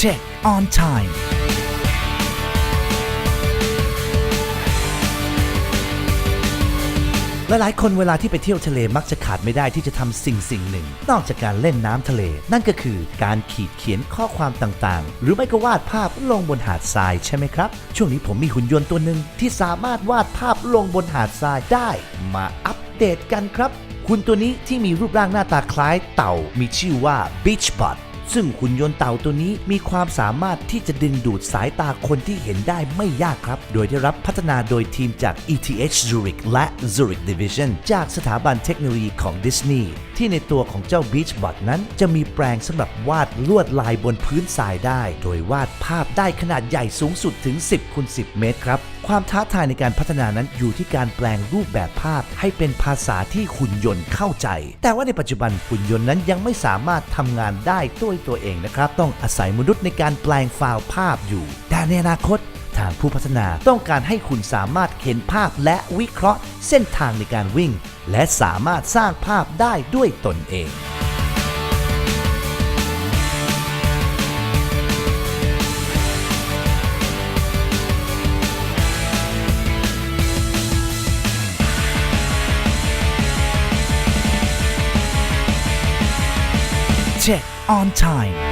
Check on time หลายๆ คนเวลาที่ไปเที่ยวทะเลมักจะขาดไม่ได้ที่จะทำสิ่งสิ่งหนึ่ง นอกจากการเล่นน้ำทะเล นั่นก็คือการขีดเขียนข้อความต่างๆ หรือไม่ก็วาดภาพลงบนหาดทรายใช่ไหมครับ ช่วงนี้ผมมีหุ่นยนต์ตัวหนึ่งที่สามารถวาดภาพลงบนหาดทรายได้ มาอัปเดตกันครับหุ่นตัวนี้ที่มีรูปร่างหน้าตาคล้ายเต่า มีชื่อว่า Beachbot ซึ่งหุ่นยนต์เต่าตัวนี้มีความสามารถที่จะดึงดูดสายตาคนที่เห็นได้ไม่ยากครับ โดยได้รับพัฒนาโดยทีมจาก ETH Zurich และ Zurich Division จากสถาบันเทคโนโลยีของดิสนีย์ที่ในตัวของเจ้า Beachbot นั้น จะมีแปลงสำหรับวาดลวดลายบนพื้นทรายได้ โดยวาดภาพได้ขนาดใหญ่สูงสุดถึง 10คูณ10 เมตรครับความท้าทายในการพัฒนานั้นอยู่ที่การแปลงรูปแบบภาพให้เป็นภาษาที่หุ่นยนต์เข้าใจ แต่ว่าในปัจจุบันหุ่นยนต์นั้นยังไม่สามารถทำงานได้ด้วยตัวเองนะครับ ต้องอาศัยมนุษย์ในการแปลงไฟล์ภาพอยู่ แต่ในอนาคตทางผู้พัฒนาต้องการให้คุณสามารถเห็นภาพและวิเคราะห์ เส้นทางในการวิ่ง และสามารถสร้างภาพได้ด้วยตนเอง Check on time